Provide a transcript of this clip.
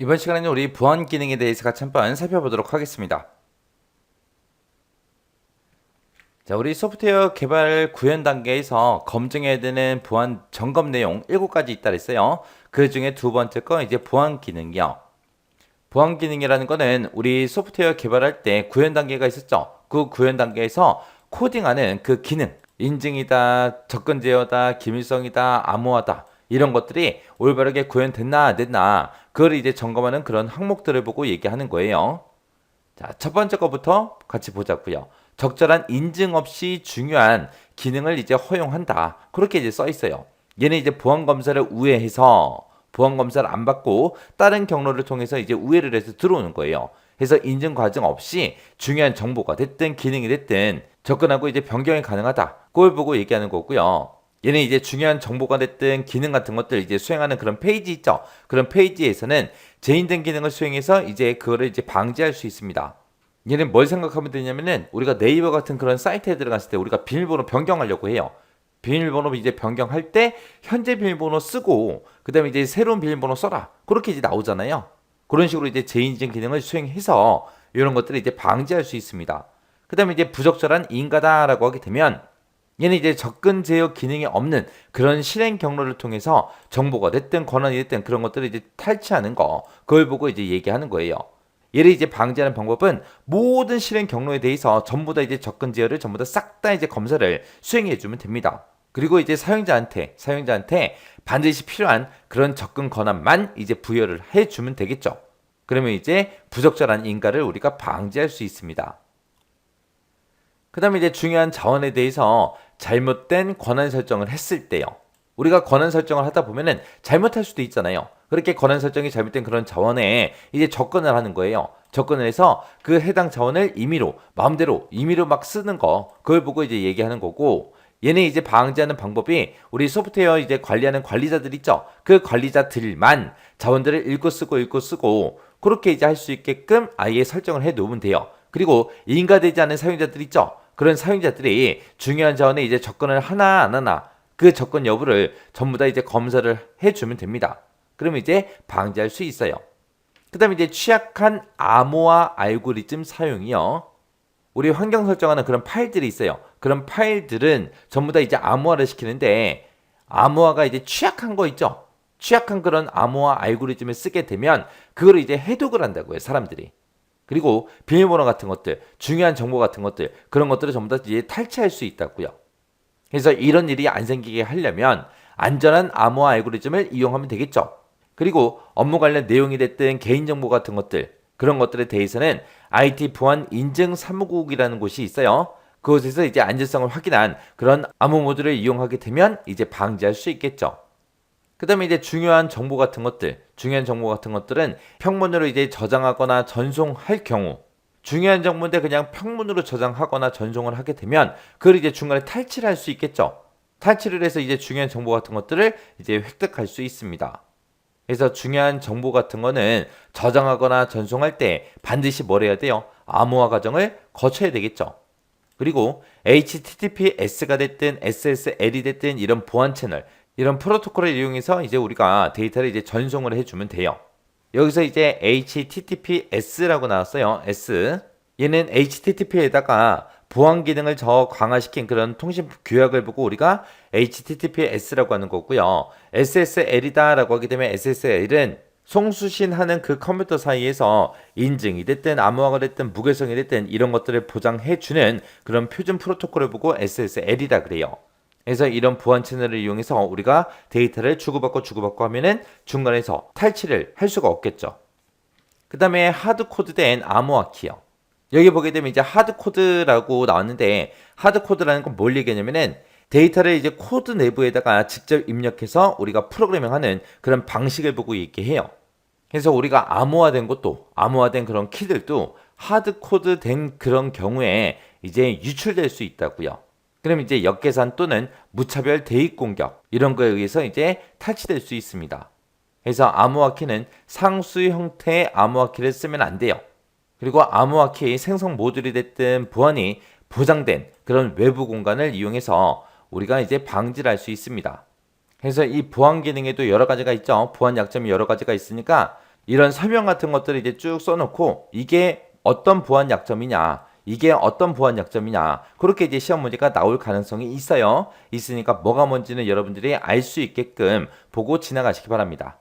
이번 시간에는 우리 보안 기능에 대해서 같이 한번 살펴보도록 하겠습니다. 자, 우리 소프트웨어 개발 구현 단계에서 검증해야 되는 보안 점검 내용 7가지 있다 그랬어요. 그 중에 두 번째 거 이제 보안 기능이요. 보안 기능이라는 거는 우리 소프트웨어 개발할 때 구현 단계가 있었죠. 그 구현 단계에서 코딩하는 그 기능, 인증이다, 접근 제어다, 기밀성이다, 암호화다 이런 것들이 올바르게 구현됐나 안 됐나 그걸 이제 점검하는 그런 항목들을 보고 얘기하는 거예요. 자, 첫 번째 거부터 같이 보자고요. 적절한 인증 없이 중요한 기능을 이제 허용한다. 그렇게 이제 써 있어요. 얘는 이제 보안 검사를 우회해서 보안 검사를 안 받고 다른 경로를 통해서 이제 우회를 해서 들어오는 거예요. 그래서 인증 과정 없이 중요한 정보가 됐든 기능이 됐든 접근하고 이제 변경이 가능하다. 그걸 보고 얘기하는 거고요. 얘는 이제 중요한 정보가 됐든 기능 같은 것들 이제 수행하는 그런 페이지 있죠. 그런 페이지에서는 재인등 기능을 수행해서 이제 그거를 이제 방지할 수 있습니다. 얘는 뭘 생각하면 되냐면은 우리가 네이버 같은 그런 사이트에 들어갔을 때 우리가 비밀번호 변경하려고 해요. 비밀번호 이제 변경할 때 현재 비밀번호 쓰고 그다음에 이제 새로운 비밀번호 써라. 그렇게 이제 나오잖아요. 그런 식으로 이제 재인증 기능을 수행해서 이런 것들을 이제 방지할 수 있습니다. 그다음에 이제 부적절한 인가다라고 하게 되면 얘는 이제 접근 제어 기능이 없는 그런 실행 경로를 통해서 정보가 됐든 권한이 됐든 그런 것들을 이제 탈취하는 거 그걸 보고 이제 얘기하는 거예요. 얘를 이제 방지하는 방법은 모든 실행 경로에 대해서 전부 다 이제 접근 제어를 전부 다 싹 다 이제 검사를 수행해 주면 됩니다. 그리고 이제 사용자한테 사용자한테 반드시 필요한 그런 접근 권한만 이제 부여를 해 주면 되겠죠. 그러면 이제 부적절한 인가를 우리가 방지할 수 있습니다. 그 다음에 이제 중요한 자원에 대해서 잘못된 권한 설정을 했을 때요. 우리가 권한 설정을 하다 보면은 잘못할 수도 있잖아요. 그렇게 권한 설정이 잘못된 그런 자원에 이제 접근을 하는 거예요. 접근을 해서 그 해당 자원을 임의로, 마음대로, 임의로 막 쓰는 거, 그걸 보고 이제 얘기하는 거고, 얘네 이제 방지하는 방법이 우리 소프트웨어 이제 관리하는 관리자들 있죠? 그 관리자들만 자원들을 읽고 쓰고 읽고 쓰고, 그렇게 이제 할 수 있게끔 아예 설정을 해 놓으면 돼요. 그리고 인가되지 않은 사용자들 있죠? 그런 사용자들이 중요한 자원에 이제 접근을 하나 안 하나 그 접근 여부를 전부 다 이제 검사를 해주면 됩니다. 그러면 이제 방지할 수 있어요. 그 다음에 이제 취약한 암호화 알고리즘 사용이요. 우리 환경 설정하는 그런 파일들이 있어요. 그런 파일들은 전부 다 이제 암호화를 시키는데 암호화가 이제 취약한 거 있죠. 취약한 그런 암호화 알고리즘을 쓰게 되면 그거를 이제 해독을 한다고요, 사람들이. 그리고 비밀번호 같은 것들, 중요한 정보 같은 것들, 그런 것들을 전부 다 이제 탈취할 수 있다고요. 그래서 이런 일이 안 생기게 하려면 안전한 암호화 알고리즘을 이용하면 되겠죠. 그리고 업무 관련 내용이 됐든 개인정보 같은 것들, 그런 것들에 대해서는 IT 보안 인증 사무국이라는 곳이 있어요. 그곳에서 이제 안전성을 확인한 그런 암호 모드를 이용하게 되면 이제 방지할 수 있겠죠. 그 다음에 이제 중요한 정보 같은 것들, 중요한 정보 같은 것들은 평문으로 이제 저장하거나 전송할 경우, 중요한 정보인데 그냥 평문으로 저장하거나 전송을 하게 되면 그걸 이제 중간에 탈취를 할 수 있겠죠. 탈취를 해서 이제 중요한 정보 같은 것들을 이제 획득할 수 있습니다. 그래서 중요한 정보 같은 거는 저장하거나 전송할 때 반드시 뭘 해야 돼요? 암호화 과정을 거쳐야 되겠죠. 그리고 HTTPS가 됐든 SSL이 됐든 이런 보안 채널, 이런 프로토콜을 이용해서 이제 우리가 데이터를 이제 전송을 해주면 돼요. 여기서 이제 HTTPS라고 나왔어요. S. 얘는 HTTP에다가 보안 기능을 더 강화시킨 그런 통신 규약을 보고 우리가 HTTPS라고 하는 거고요. SSL이다라고 하게 되면 SSL은 송수신하는 그 컴퓨터 사이에서 인증이 됐든 암호화가 됐든 무결성이 됐든 이런 것들을 보장해주는 그런 표준 프로토콜을 보고 SSL이라 그래요. 그래서 이런 보안 채널을 이용해서 우리가 데이터를 주고받고 주고받고 하면은 중간에서 탈취를 할 수가 없겠죠. 그 다음에 하드코드된 암호화 키요. 여기 보게 되면 이제 하드코드라고 나왔는데 하드코드라는 건 뭘 얘기하냐면은 데이터를 이제 코드 내부에다가 직접 입력해서 우리가 프로그래밍하는 그런 방식을 보고 얘기해요. 그래서 우리가 암호화된 것도 암호화된 그런 키들도 하드코드된 그런 경우에 이제 유출될 수 있다고요. 그럼 이제 역계산 또는 무차별 대입 공격 이런 거에 의해서 이제 탈취될 수 있습니다. 그래서 암호화 키는 상수 형태의 암호화 키를 쓰면 안 돼요. 그리고 암호화 키 생성 모듈이 됐든 보안이 보장된 그런 외부 공간을 이용해서 우리가 이제 방지를 할 수 있습니다. 그래서 이 보안 기능에도 여러 가지가 있죠. 보안 약점이 여러 가지가 있으니까 이런 설명 같은 것들을 이제 쭉 써놓고 이게 어떤 보안 약점이냐, 이게 어떤 보안 약점이냐, 그렇게 이제 시험 문제가 나올 가능성이 있어요. 있으니까 뭐가 뭔지는 여러분들이 알 수 있게끔 보고 지나가시기 바랍니다.